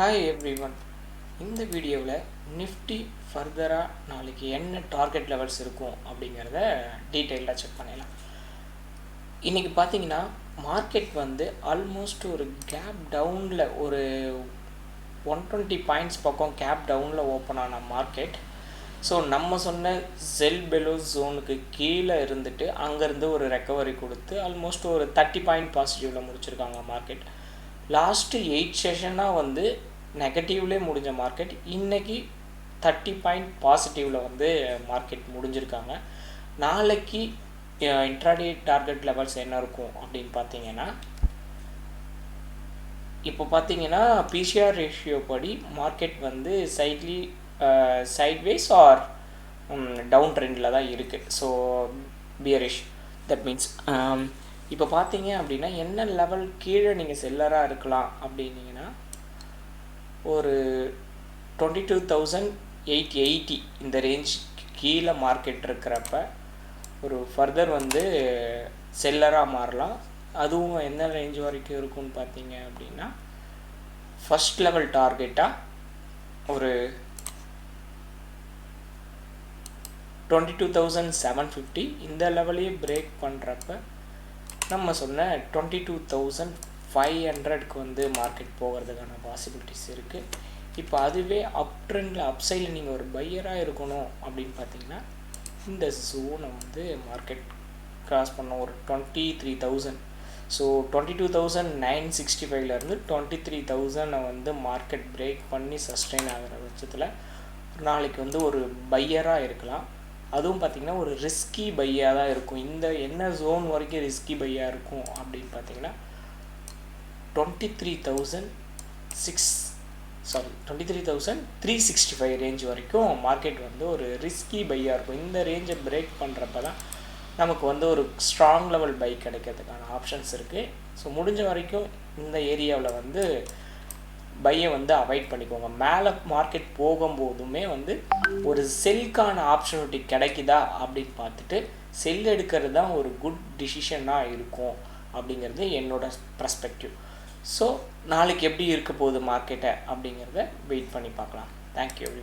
Hi every one இந்த வீடியோவில் Nifty ஃபர்தராக நாளைக்கு என்ன டார்கெட் லெவல்ஸ் இருக்கும் அப்படிங்கிறத டீட்டெயிலாக செக் பண்ணிடலாம். இன்றைக்கி பார்த்தீங்கன்னா மார்க்கெட் வந்து ஆல்மோஸ்ட் ஒரு கேப் டவுனில் ஒரு ஒன் டுவெண்ட்டி பாயிண்ட்ஸ் பக்கம் கேப் டவுனில் ஓப்பன் ஆன மார்க்கெட் ஸோ நம்ம சொன்ன செல் பெலோ ஜோனுக்கு கீழே இருந்துட்டு அங்கேருந்து ஒரு ரெக்கவரி கொடுத்து ஆல்மோஸ்ட் ஒரு தேர்ட்டி பாயிண்ட் பாசிட்டிவில் முடிச்சிருக்காங்க மார்க்கெட் லாஸ்ட்டு எயிட் செஷனாக வந்து நெகட்டிவ்லேயே முடிஞ்ச மார்க்கெட் இன்றைக்கி தேர்ட்டி பாயிண்ட் பாசிட்டிவில் வந்து மார்க்கெட் முடிஞ்சிருக்காங்க. நாளைக்கு இன்ட்ராடே டார்கெட் லெவல்ஸ் என்ன இருக்கும் அப்படின்னு பார்த்தீங்கன்னா இப்போ பார்த்தீங்கன்னா பிசிஆர் ரேஷியோ படி மார்க்கெட் வந்து சைட்லி சைட்வேஸ் ஆர் டவுன் ட்ரெண்டில் தான் இருக்குது ஸோ பியரிஷ் தட் மீன்ஸ் இப்போ பார்த்தீங்க அப்படின்னா என்ன லெவல் கீழே நீங்கள் செல்லராக இருக்கலாம் அப்படின்னீங்கன்னா ஒரு twenty two thousand eight eighty இந்த ரேஞ்ச் கீழே மார்க்கெட் இருக்கிறப்ப ஒரு ஃபர்தர் வந்து செல்லராக மாறலாம். அதுவும் என்ன ரேஞ்ச் வரைக்கும் இருக்கும்னு பார்த்தீங்க அப்படின்னா ஃபஸ்ட் லெவல் டார்கெட்டாக ஒரு twenty two thousand seven fifty இந்த லெவலையே பிரேக் பண்ணுறப்ப நம்ம சொன்ன டுவெண்ட்டி டூ தௌசண்ட் ஃபைவ் ஹண்ட்ரட்க்கு வந்து மார்க்கெட் போகிறதுக்கான பாசிபிலிட்டிஸ் இருக்குது இப்போ அதுவே அப் ட்ரெண்டில் அப் சைடில் நீங்கள் ஒரு பையராக இருக்கணும் அப்படின்னு பார்த்தீங்கன்னா இந்த ஜோனை வந்து மார்க்கெட் கிராஸ் பண்ண ஒரு twenty three thousand so twenty two thousand nine sixty ஃபைவ்லேருந்து டுவெண்ட்டி த்ரீ தௌசண்டை வந்து மார்க்கெட் பிரேக் பண்ணி சஸ்டெயின் ஆகிற பட்சத்தில் நாளைக்கு வந்து ஒரு பையராக இருக்கலாம். அதுவும் பார்த்திங்கன்னா ஒரு ரிஸ்கி பையாக தான் இருக்கும். இந்த என்ன ஜோன் வரைக்கும் ரிஸ்கி பையாக இருக்கும் அப்படின்னு பார்த்தீங்கன்னா twenty three thousand six sorry twenty three thousand three sixty five range வரைக்கும் மார்க்கெட் வந்து ஒரு ரிஸ்கி பையாக இருக்கும். இந்த ரேஞ்சை பிரேக் பண்ணுறப்ப தான் நமக்கு வந்து ஒரு ஸ்ட்ராங் லெவல் பை கிடைக்கிறதுக்கான ஆப்ஷன்ஸ் இருக்குது ஸோ முடிஞ்ச வரைக்கும் இந்த ஏரியாவில் வந்து பையை வந்து அவாய்ட் பண்ணிக்கோங்க. மேலே மார்க்கெட் போகும்போதுமே வந்து ஒரு செல்க்கான ஆப்பர்ச்சுனிட்டி கிடைக்குதா அப்படின்னு பார்த்துட்டு செல் எடுக்கிறது தான் ஒரு குட் டிசிஷனாக இருக்கும் அப்படிங்கிறது என்னோட ப்ரெஸ்பெக்டிவ் ஸோ நாளைக்கு எப்படி இருக்க போகுது மார்க்கெட்டை அப்படிங்கிறத வெயிட் பண்ணி பார்க்கலாம். Thank you every